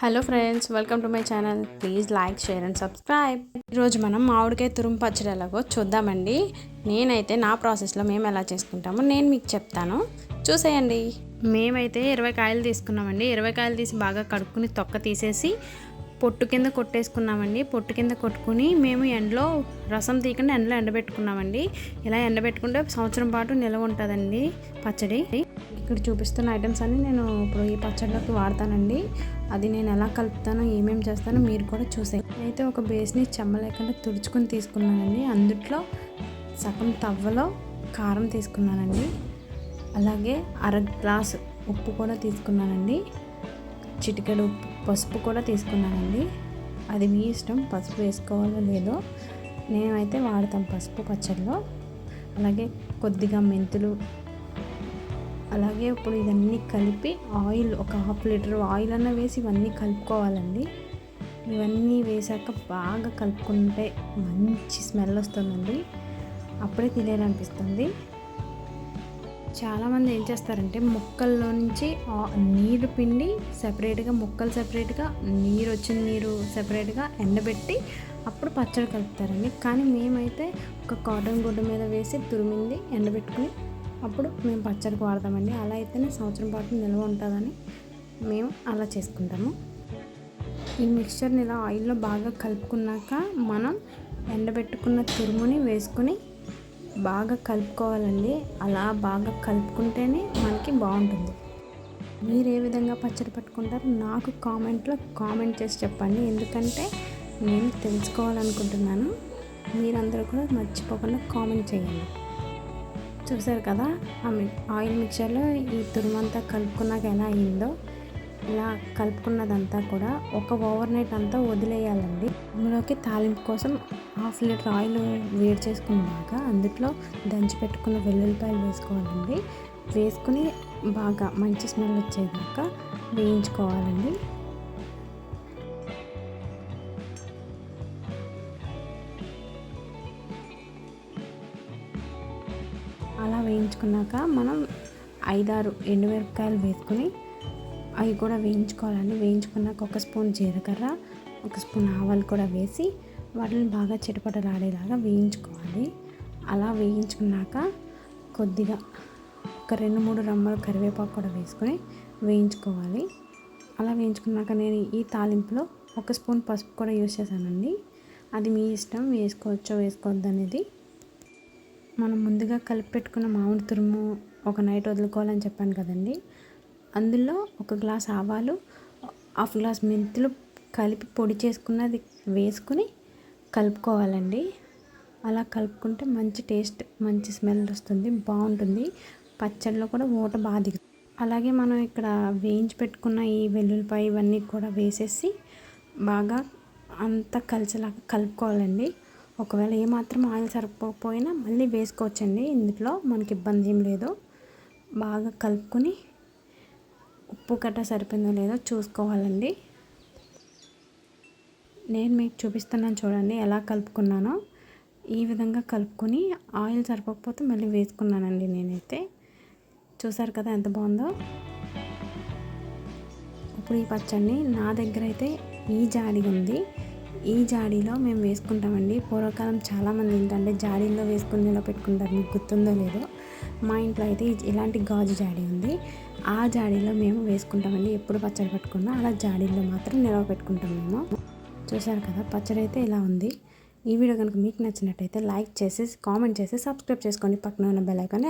Hello friends welcome to my channel. Please like share and subscribe. ఈరోజు మనం మామిడికాయ తురుము పచ్చడి ఎలాగో చూద్దామండి. నేనైతే నా ప్రాసెస్లో మేము ఎలా చేసుకుంటామో నేను మీకు చెప్తాను. చూసేయండి. మేమైతే ఇరవై కాయలు తీసుకున్నామండి. ఇరవై కాయలు తీసి బాగా కడుక్కుని తొక్క తీసేసి పొట్టు కింద కొట్టేసుకున్నామండి. పొట్టు కింద కొట్టుకుని మేము ఎండలో రసం తీయకుండా ఎండలో ఎండబెట్టుకున్నామండి. ఇలా ఎండబెట్టుకుంటే సంవత్సరం పాటు నిల్వ ఉంటుందండి పచ్చడి. ఇక్కడ చూపిస్తున్న ఐటమ్స్ అన్ని నేను ఇప్పుడు ఈ పచ్చడిలోకి వాడతానండి. అది నేను ఎలా కలుపుతానో ఏమేమి చేస్తానో మీరు కూడా చూసే అయితే ఒక బేస్ని చెమ్మ లేకుండా తుడుచుకొని తీసుకున్నానండి. అందుట్లో సగం తవ్వలో కారం తీసుకున్నానండి. అలాగే అర గ్లాస్ ఉప్పు కూడా తీసుకున్నానండి. చిటికెడు ఉప్పు పసుపు కూడా తీసుకున్నానండి. అది మీ ఇష్టం పసుపు వేసుకోవాలో లేదో. నేనైతే వాడతాం పసుపు పచ్చడిలో. అలాగే కొద్దిగా మెంతులు అలాగే ఇప్పుడు ఇవన్నీ కలిపి ఆయిల్ ఒక హాఫ్ లీటర్ ఆయిల్ అన్న వేసి ఇవన్నీ కలుపుకోవాలండి. ఇవన్నీ వేసాక బాగా కలుపుకుంటే మంచి స్మెల్ వస్తుందండి. అప్పుడే తినేయాలనిపిస్తుంది. చాలామంది ఏం చేస్తారంటే ముక్కల్లో నుంచి నీరు పిండి సపరేట్గా ముక్కలు సపరేట్గా నీరు వచ్చిన నీరు సపరేట్గా ఎండబెట్టి అప్పుడు పచ్చడి కలుపుతారండి. కానీ మేమైతే ఒక కాటన్ గుడ్డ మీద వేసి తురిమింది ఎండబెట్టుకుని అప్పుడు మేము పచ్చడికి వాడతామండి. అలా అయితేనే సంవత్సరం పాటు నిల్వ ఉంటుందని మేము అలా చేసుకుంటాము. ఈ మిక్చర్ని ఇలా ఆయిల్లో బాగా కలుపుకున్నాక మనం ఎండబెట్టుకున్న తురుముని వేసుకుని బాగా కలుపుకోవాలండి. అలా బాగా కలుపుకుంటేనే మనకి బాగుంటుంది. మీరు ఏ విధంగా పచ్చడి పట్టుకుంటారు నాకు కామెంట్లో కామెంట్ చేసి చెప్పండి. ఎందుకంటే నేను తెలుసుకోవాలనుకుంటున్నాను. మీరందరూ కూడా మర్చిపోకుండా కామెంట్ చేయండి. చూసారు కదా ఆయిల్ మిక్చర్లో ఈ తురుమంతా కలుపుకున్నాక ఎలా అయిందో ఇలా కలుపుకున్నదంతా కూడా ఒక ఓవర్ నైట్ అంతా వదిలేయాలండి. అందులోకి తాలింపు కోసం హాఫ్ లీటర్ ఆయిల్ వేడి చేసుకున్నాక అందులో దంచి పెట్టుకున్న వెల్లుల్లిపాయలు వేసుకోవాలండి. వేసుకుని బాగా మంచి స్మెల్ వచ్చేదాకా వేయించుకోవాలండి. అలా వేయించుకున్నాక మనం ఐదారు ఎండుమిరపకాయలు వేసుకుని అవి కూడా వేయించుకోవాలండి. వేయించుకున్నాక ఒక స్పూన్ జీలకర్ర ఒక స్పూన్ ఆవాలు కూడా వేసి వాటిని బాగా చిటపటలాడేలాగా వేయించుకోవాలి. అలా వేయించుకున్నాక కొద్దిగా ఒక రెండు మూడు రమ్మలు కరివేపాకు కూడా వేసుకొని వేయించుకోవాలి. అలా వేయించుకున్నాక నేను ఈ తాలింపులో ఒక స్పూన్ పసుపు కూడా యూస్ చేశానండి. అది మీ ఇష్టం వేసుకోవచ్చో వేసుకోవద్దు అనేది. మనం ముందుగా కలిపి పెట్టుకున్న మామిడి తురుము ఒక నైట్ వదులుకోవాలని చెప్పాను కదండి. అందులో ఒక గ్లాస్ ఆవాలు హాఫ్ గ్లాస్ మెంతులు కలిపి పొడి చేసుకున్నది వేసుకుని కలుపుకోవాలండి. అలా కలుపుకుంటే మంచి టేస్ట్ మంచి స్మెల్ వస్తుంది బాగుంటుంది. పచ్చడిలో కూడా ఊట బాగా దిగుతుంది అలాగే మనం ఇక్కడ వేయించి పెట్టుకున్న ఈ వెల్లుల్లిపాయ ఇవన్నీ కూడా వేసేసి బాగా అంతా కలిసేలాగా కలుపుకోవాలండి. ఒకవేళ ఏమాత్రం ఆయిల్ సరిపోకపోయినా మళ్ళీ వేసుకోవచ్చండి. ఇందులో మనకి ఇబ్బంది ఏం లేదు. బాగా కలుపుకొని ఉప్పు కట్ట సరిపోయిందో లేదో చూసుకోవాలండి. నేను మీకు చూపిస్తున్నాను చూడండి ఎలా కలుపుకున్నానో. ఈ విధంగా కలుపుకొని ఆయిల్ సరిపోకపోతే మళ్ళీ వేసుకున్నానండి నేనైతే. చూసారు కదా ఎంత బాగుందో? ఇప్పుడు ఈ పచ్చడిని నా దగ్గర అయితే ఈ జాడి ఉంది. ఈ జాడీలో మేము వేసుకుంటామండి. పూర్వకాలం చాలామంది ఏంటంటే జాడీలో వేసుకుని నిలవ పెట్టుకుంటారు మీకు గుర్తుందో లేదో. మా ఇంట్లో అయితే ఇలాంటి గాజు జాడీ ఉంది. ఆ జాడీలో మేము వేసుకుంటామండి. ఎప్పుడు పచ్చడి పెట్టుకున్నా అలా జాడీలో మాత్రం నిలవ పెట్టుకుంటాం మేము. చూశారు కదా పచ్చడి అయితే ఇలా ఉంది. ఈ వీడియో కనుక మీకు నచ్చినట్టయితే లైక్ చేసి కామెంట్ చేసి సబ్స్క్రైబ్ చేసుకోండి పక్కన ఉన్న బెల్ ఐకాన్